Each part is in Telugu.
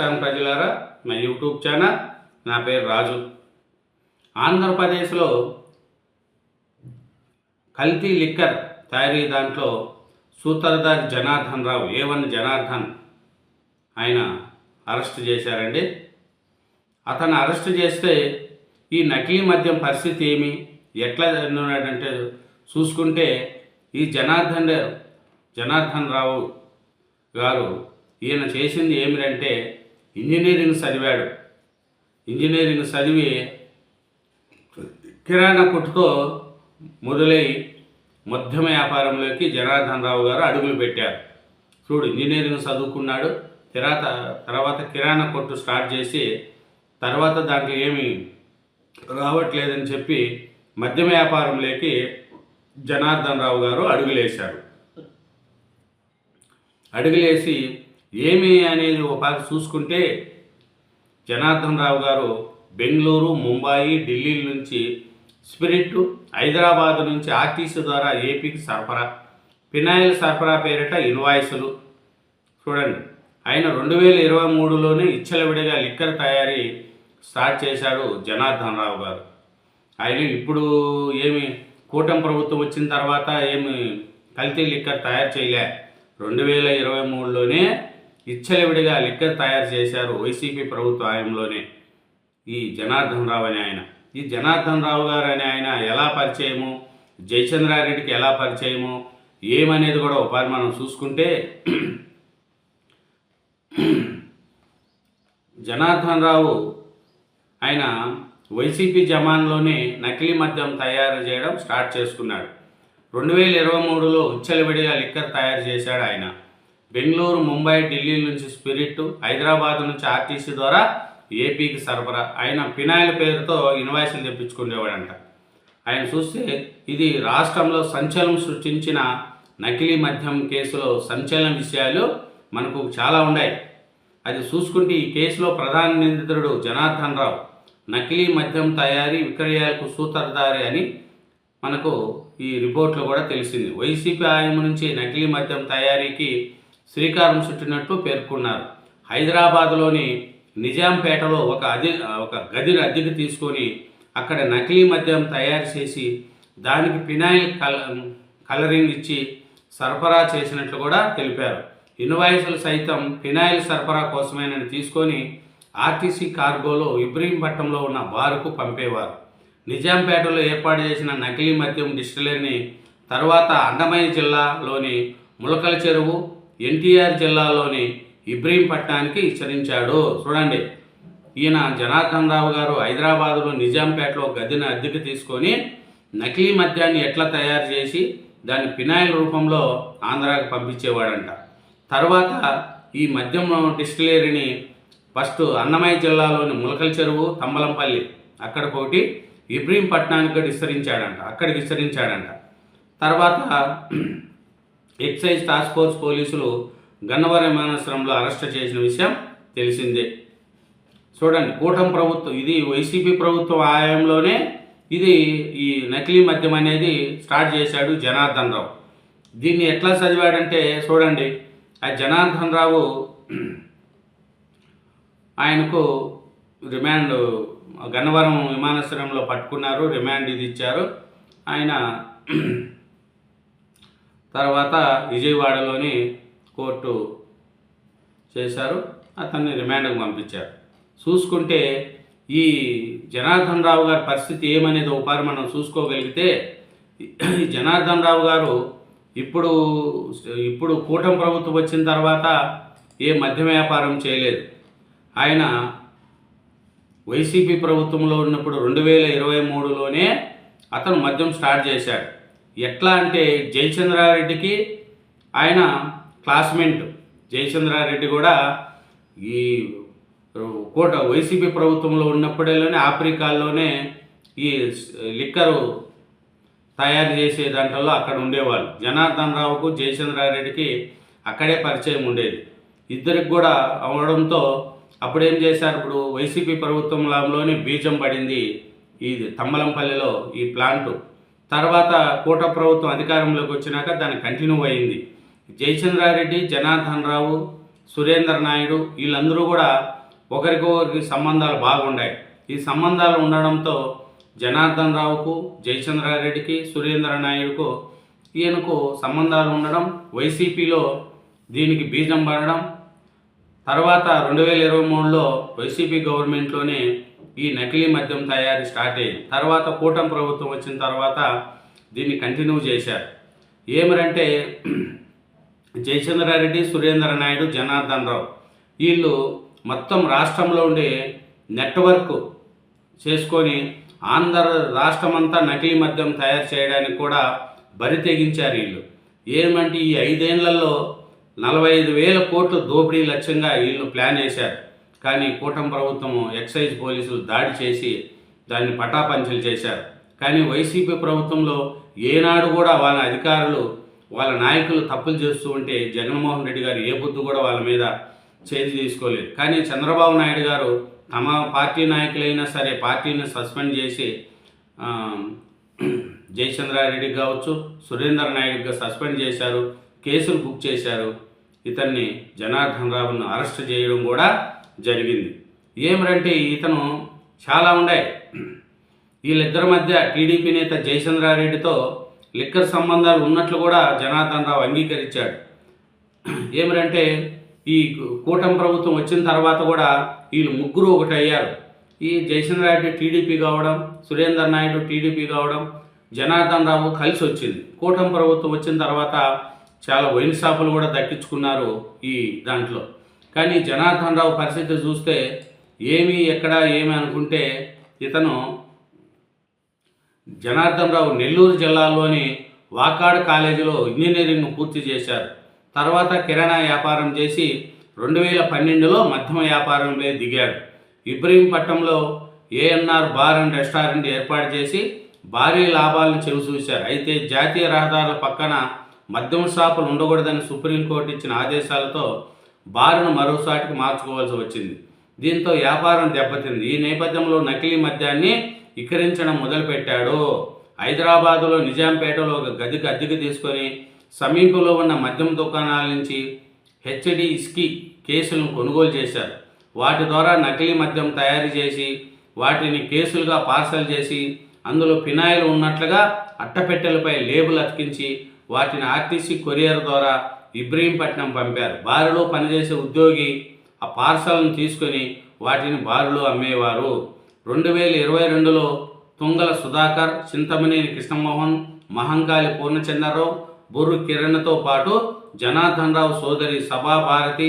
నమస్కారం ప్రజలారా. నా యూట్యూబ్ ఛానల్ నా పేరు రాజు. ఆంధ్రప్రదేశ్లో కల్తీ లిక్కర్ తయారీ దాంట్లో సూత్రధారి జనార్దన్ రావు ఏ వన్ జనార్దన్ ఆయన అరెస్ట్ చేశారండి. అతను అరెస్ట్ చేస్తే ఈ నకిలీ మద్యం పరిస్థితి ఏమి? ఎట్లా ఉన్నాడంటే చూసుకుంటే ఈ జనార్దన్ జనార్దన్ రావు గారు ఈయన చేసింది ఏమిటంటే ఇంజనీరింగ్ చదివాడు. ఇంజనీరింగ్ చదివి కిరాణా కొట్టుతో మొదలై మధ్యమ వ్యాపారంలోకి జనార్దన్ రావు గారు అడుగులు పెట్టారు. చూడు ఇంజనీరింగ్ చదువుకున్నాడు తర్వాత తర్వాత కిరాణా కొట్టు స్టార్ట్ చేసి తర్వాత దాంట్లో ఏమి రావట్లేదని చెప్పి మద్యం వ్యాపారంలోకి జనార్దన్ రావు గారు అడుగులేశారు. అడుగులేసి ఏమి అనేది ఒకసారి చూసుకుంటే జనార్దన్ రావు గారు బెంగళూరు ముంబాయి ఢిల్లీ నుంచి స్పిరిట్ హైదరాబాద్ నుంచి ఆర్టీసీ ద్వారా ఏపీకి సరఫరా ఫినాయిల్ సరఫరా పేరిట ఇన్వాయిసులు. చూడండి ఆయన రెండు వేల ఇరవై మూడులోనే ఇచ్చలవిడిగా లిక్కర్ తయారీ స్టార్ట్ చేశాడు జనార్దన్ రావు గారు. ఆయన ఇప్పుడు ఏమి కూటమి ప్రభుత్వం వచ్చిన తర్వాత ఏమి కల్తీ లిక్కర్ తయారు చేయలే. రెండు వేల ఇరవై మూడులోనే ఇచ్చలవిడిగా లిక్కర్ తయారు చేశారు వైసీపీ ప్రభుత్వ హయాంలోనే ఈ జనార్దన్ రావు అనే ఆయన. ఈ జనార్దన్ రావు గారు అనే ఆయన ఎలా పరిచయము? జయచంద్రారెడ్డికి ఎలా పరిచయము? ఏమనేది కూడా ఒకసారి మనం చూసుకుంటే జనార్దన్ రావు ఆయన వైసీపీ జమాన్లోనే నకిలీ మద్యం తయారు చేయడం స్టార్ట్ చేసుకున్నాడు. రెండు వేల ఇరవై మూడులో ఉచ్చలవిడిగా లిక్కర్ తయారు చేశాడు ఆయన. బెంగళూరు ముంబై ఢిల్లీ నుంచి స్పిరిట్ హైదరాబాద్ నుంచి ఆర్టీసీ ద్వారా ఏపీకి సరఫరా. ఆయన ఫినాయిల్ పేరుతో ఇన్వాయిస్లు తెప్పించుకునేవాడంట. ఆయన చూస్తే ఇది రాష్ట్రంలో సంచలనం సృష్టించిన నకిలీ మద్యం కేసులో సంచలన విషయాలు మనకు చాలా ఉన్నాయి. అది చూసుకుంటే ఈ కేసులో ప్రధాన నిందితుడు జనార్దన్ రావు. నకిలీ మద్యం తయారీ విక్రయాలకు సూత్రధారి అని మనకు ఈ రిపోర్ట్లో కూడా తెలిసింది. వైసీపీ ఆయన నుంచి నకిలీ మద్యం తయారీకి శ్రీకారం చుట్టినట్టు పేర్కొన్నారు. హైదరాబాద్లోని నిజాంపేటలో ఒక అది ఒక గదిని అద్దెకు తీసుకొని అక్కడ నకిలీ మద్యం తయారు చేసి దానికి ఫినాయిల్ కల కలరింగ్ ఇచ్చి సరఫరా చేసినట్లు కూడా తెలిపారు. ఇన్వాయిస్లు సైతం ఫినాయిల్ సరఫరా కోసమేనని తీసుకొని ఆర్టీసీ కార్గోలో ఇబ్రహీంపట్నంలో ఉన్న బారుకు పంపేవారు. నిజాంపేటలో ఏర్పాటు చేసిన నకిలీ మద్యం డిస్టిలరీని తర్వాత అండమయ్య జిల్లాలోని ములకల చెరువు ఎన్టీఆర్ జిల్లాలోని ఇబ్రహీంపట్నానికి విస్తరించాడు చూడండి ఈయన జనార్దన్ రావు గారు హైదరాబాదులో నిజాంపేటలో గదిని అద్దెకు తీసుకొని నకిలీ మద్యాన్ని ఎట్లా తయారు చేసి దాన్ని ఫినాయిల్ రూపంలో ఆంధ్రాకి పంపించేవాడంట. తర్వాత ఈ మద్యం డిస్టిలరీని ఫస్ట్ అన్నమయ్య జిల్లాలోని ములకల చెరువు తంబలంపల్లి అక్కడ ఒకటి ఇబ్రహీంపట్నానికి కూడా విస్తరించాడంట అక్కడికి విస్తరించాడంట. తర్వాత ఎక్సైజ్ టాస్క్ ఫోర్స్ పోలీసులు గన్నవరం విమానాశ్రయంలో అరెస్ట్ చేసిన విషయం తెలిసిందే. చూడండి కూటమి ప్రభుత్వం ఇది వైసీపీ ప్రభుత్వం ఆయంలోనే ఇది ఈ నకిలీ మద్యం అనేది స్టార్ట్ చేశాడు జనార్దన్ రావు. దీన్ని ఎట్లా చదివాడంటే చూడండి ఆ జనార్దన్ రావు ఆయనకు రిమాండ్ గన్నవరం విమానాశ్రయంలో పట్టుకున్నారు రిమాండ్ ఇది ఇచ్చారు. ఆయన తర్వాత విజయవాడలోని కోర్టు చేశారు. అతన్ని రిమాండ్కి పంపించారు. చూసుకుంటే ఈ జనార్దన్ రావు గారి పరిస్థితి ఏమనేది ఒకసారి మనం చూసుకోగలిగితే ఈ జనార్దన్ రావు గారు ఇప్పుడు ఇప్పుడు కూటమి ప్రభుత్వం వచ్చిన తర్వాత ఏ మద్య వ్యాపారం చేయలేదు. ఆయన వైసీపీ ప్రభుత్వంలో ఉన్నప్పుడు రెండు వేల ఇరవై మూడులోనే అతను మద్యం స్టార్ట్ చేశాడు. ఎట్లా అంటే జయచంద్రారెడ్డికి ఆయన క్లాస్మేట్. జయచంద్రారెడ్డి కూడా ఈ కోట వైసీపీ ప్రభుత్వంలో ఉన్నప్పుడేలోనే ఆఫ్రికాలోనే ఈ లిక్కరు తయారు చేసే దాంట్లో అక్కడ ఉండేవాళ్ళు. జనార్దన్ రావుకు జయచంద్రారెడ్డికి అక్కడే పరిచయం ఉండేది. ఇద్దరికి కూడా అవడంతో అప్పుడేం చేశారు? ఇప్పుడు వైసీపీ ప్రభుత్వంలోనే బీజం పడింది. ఇది తమ్మలంపల్లిలో ఈ ప్లాంటు. తర్వాత కూట ప్రభుత్వం అధికారంలోకి వచ్చినాక దాన్ని కంటిన్యూ అయింది. జయచంద్రారెడ్డి జనార్దన్ రావు సురేందర్ నాయుడు వీళ్ళందరూ కూడా ఒకరికొకరికి సంబంధాలు బాగుండాయి. ఈ సంబంధాలు ఉండడంతో జనార్దన్ రావుకు జయచంద్రారెడ్డికి సురేంద్ర నాయుడుకు ఈయనకు సంబంధాలు ఉండడం వైసీపీలో దీనికి బీజం పడడం తర్వాత రెండు వేల ఇరవై మూడులో వైసీపీ గవర్నమెంట్లోనే ఈ నకిలీ మద్యం తయారీ స్టార్ట్ అయింది. తర్వాత కూటమి ప్రభుత్వం వచ్చిన తర్వాత దీన్ని కంటిన్యూ చేశారు. ఏమరంటే జయచంద్రారెడ్డి సురేంద్ర నాయుడు జనార్దన్ రావు వీళ్ళు మొత్తం రాష్ట్రంలో ఉండే నెట్వర్క్ చేసుకొని ఆంధ్ర రాష్ట్రమంతా నకిలీ మద్యం తయారు చేయడానికి కూడా బరి తెగించారు వీళ్ళు. ఏమంటే ఈ ఐదేళ్ళలో నలభై ఐదు వేల కోట్లు దోపిడీ లక్ష్యంగా వీళ్ళు ప్లాన్ చేశారు. కానీ కూటమి ప్రభుత్వం ఎక్సైజ్ పోలీసులు దాడి చేసి దాన్ని పటాపంచలు చేశారు. కానీ వైసీపీ ప్రభుత్వంలో ఏనాడు కూడా వాళ్ళ అధికారులు వాళ్ళ నాయకులు తప్పులు చేస్తూ ఉంటే జగన్మోహన్ రెడ్డి గారు ఏ బుద్ధి కూడా వాళ్ళ మీద చేతి తీసుకోలేదు. కానీ చంద్రబాబు నాయుడు గారు తమ పార్టీ నాయకులైనా సరే పార్టీని సస్పెండ్ చేసి జయచంద్రారెడ్డికి కావచ్చు సురేందర్ నాయుడుగా సస్పెండ్ చేశారు. కేసులు బుక్ చేశారు. ఇతన్ని జనార్దన్ రావును అరెస్ట్ చేయడం కూడా జరిగింది. ఏమిటంటే ఇతను చాలా ఉన్నాయి వీళ్ళిద్దరి మధ్య టీడీపీ నేత జయచంద్రారెడ్డితో లిక్కర్ సంబంధాలు ఉన్నట్లు కూడా జనార్దన్ రావు అంగీకరించాడు ఏమిటంటే ఈ కూటమి ప్రభుత్వం వచ్చిన తర్వాత కూడా వీళ్ళు ముగ్గురు ఒకటి అయ్యారు ఈ జయచంద్రారెడ్డి టీడీపీ కావడం సురేందర్ నాయుడు టీడీపీ కావడం జనార్దన్ రావు కలిసి వచ్చింది కూటమి ప్రభుత్వం వచ్చిన తర్వాత చాలా వైన్ షాపులు కూడా దక్కించుకున్నారు ఈ దాంట్లో. కానీ జనార్దన్ రావు పరిస్థితి చూస్తే ఏమి ఎక్కడ ఏమి అనుకుంటే ఇతను జనార్దన్ రావు నెల్లూరు జిల్లాలోని వాకాడ్ కాలేజీలో ఇంజనీరింగ్ పూర్తి చేశారు. తర్వాత కిరాణా వ్యాపారం చేసి రెండు వేల పన్నెండులో మధ్యమ వ్యాపారంలో దిగాడు. ఇబ్రహీంపట్నంలో ఏఎన్ఆర్ బార్ అండ్ రెస్టారెంట్ ఏర్పాటు చేసి భారీ లాభాలను చెవిచూశారు అయితే జాతీయ రహదారుల పక్కన మద్యం షాపులు ఉండకూడదని సుప్రీంకోర్టు ఇచ్చిన ఆదేశాలతో బారును మరోసాటికి మార్చుకోవాల్సి వచ్చింది. దీంతో వ్యాపారం దెబ్బతింది. ఈ నేపథ్యంలో నకిలీ మద్యాన్ని ఇకరించడం మొదలుపెట్టాడు. హైదరాబాదులో నిజాంపేటలో ఒక గదికి అద్దెకు తీసుకొని సమీపంలో ఉన్న మద్యం దుకాణాల నుంచి హెచ్డి ఇస్కి కేసులను కొనుగోలు చేశారు. వాటి ద్వారా నకిలీ మద్యం తయారు చేసి వాటిని కేసులుగా పార్సల్ చేసి అందులో ఫినాయిల్ ఉన్నట్లుగా అట్టపెట్టెలపై లేబుల్ అతికించి వాటిని ఆర్టీసీ కొరియర్ ద్వారా ఇబ్రహీంపట్నం పంపారు. బారులో పనిచేసే ఉద్యోగి ఆ పార్సల్ను తీసుకొని వాటిని బారులో అమ్మేవారు. రెండు వేల ఇరవై రెండులో తుంగల సుధాకర్ చింతమనేని కృష్ణమోహన్ మహంకాళి పూర్ణచంద్రరావు బుర్రు కిరణ్తో పాటు జనార్దన్ రావు సోదరి సభాభారతి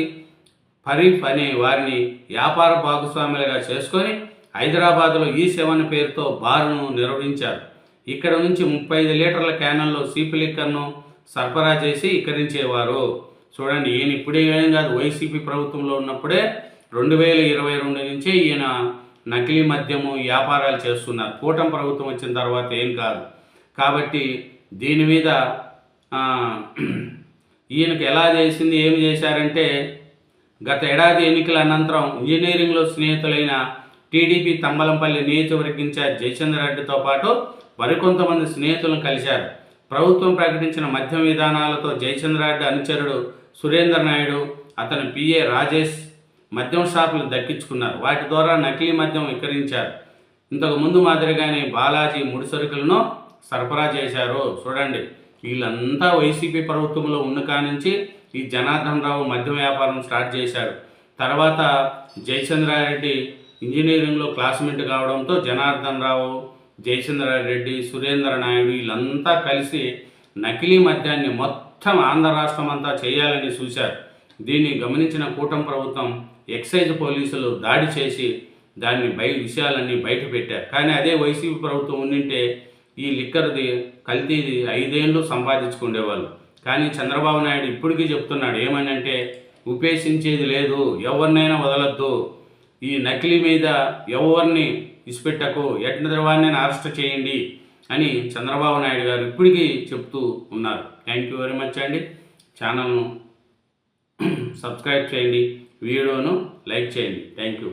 ఫరీఫ్ అనే వారిని వ్యాపార భాగస్వాములుగా చేసుకొని హైదరాబాద్లో ఈ సెవెన్ పేరుతో బారును నిర్వహించారు. ఇక్కడ నుంచి ముప్పై ఐదు లీటర్ల క్యానల్లో సీపు లిక్కర్ను సరఫరా చేసి విక్రయించేవారు చూడండి ఈయన ఇప్పుడే ఏం కాదు వైసీపీ ప్రభుత్వంలో ఉన్నప్పుడే రెండు వేల ఇరవై రెండు నుంచే ఈయన నకిలీ మద్యము వ్యాపారాలు చేస్తున్నారు. కూటమి ప్రభుత్వం వచ్చిన తర్వాత ఏం కాదు. కాబట్టి దీని మీద ఈయనకు ఎలా చేసింది ఏమి చేశారంటే గత ఏడాది ఎన్నికల అనంతరం ఇంజనీరింగ్లో స్నేహితులైన టీడీపీ తంబలంపల్లి నియోజకవర్గ జయచంద్ర రెడ్డితో పాటు మరికొంతమంది స్నేహితులను కలిశారు. ప్రభుత్వం ప్రకటించిన మద్యం విధానాలతో జయచంద్రారెడ్డి అనుచరుడు సురేందర్ నాయుడు అతని పిఏ రాజేష్ మద్యం షాపులు దక్కించుకున్నారు. వాటి ద్వారా నకిలీ మద్యం విక్రయించారు. ఇంతకు ముందు మాదిరిగానే బాలాజీ ముడిసరుకులను సరఫరా చేశారు. చూడండి వీళ్ళంతా వైసీపీ ప్రభుత్వంలో ఉన్న కానించి ఈ జనార్దన్ రావు మద్యం వ్యాపారం స్టార్ట్ చేశారు. తర్వాత జయచంద్రారెడ్డి ఇంజనీరింగ్లో క్లాస్మేట్ కావడంతో జనార్దన్ రావు జయచంద్రారెడ్డి సురేంద్ర నాయుడు వీళ్ళంతా కలిసి నకిలీ మద్యాన్ని మొత్తం ఆంధ్ర రాష్ట్రం అంతా చేయాలని చూశారు. దీన్ని గమనించిన కూటమి ప్రభుత్వం ఎక్సైజ్ పోలీసులు దాడి చేసి దాన్ని బయ విషయాలన్నీ బయట పెట్టారు. కానీ అదే వైసీపీ ప్రభుత్వం ఉండింటే ఈ లిక్కర్ది కల్తీది ఐదేళ్ళు సంపాదించుకునేవాళ్ళు కానీ చంద్రబాబు నాయుడు ఇప్పటికీ చెప్తున్నాడు ఏమనంటే ఉపేక్షించేది లేదు ఎవరినైనా వదలొద్దు. ఈ నకిలీ మీద ఎవరిని ఇసిపెట్టకు ఎట్ల వారిని అరెస్ట్ చేయండి అని చంద్రబాబు నాయుడు గారు ఇప్పటికీ చెప్తూ ఉన్నారు. థ్యాంక్ యూ వెరీ మచ్ అండి. ఛానల్ను సబ్స్క్రైబ్ చేయండి. వీడియోను లైక్ చేయండి. Thank you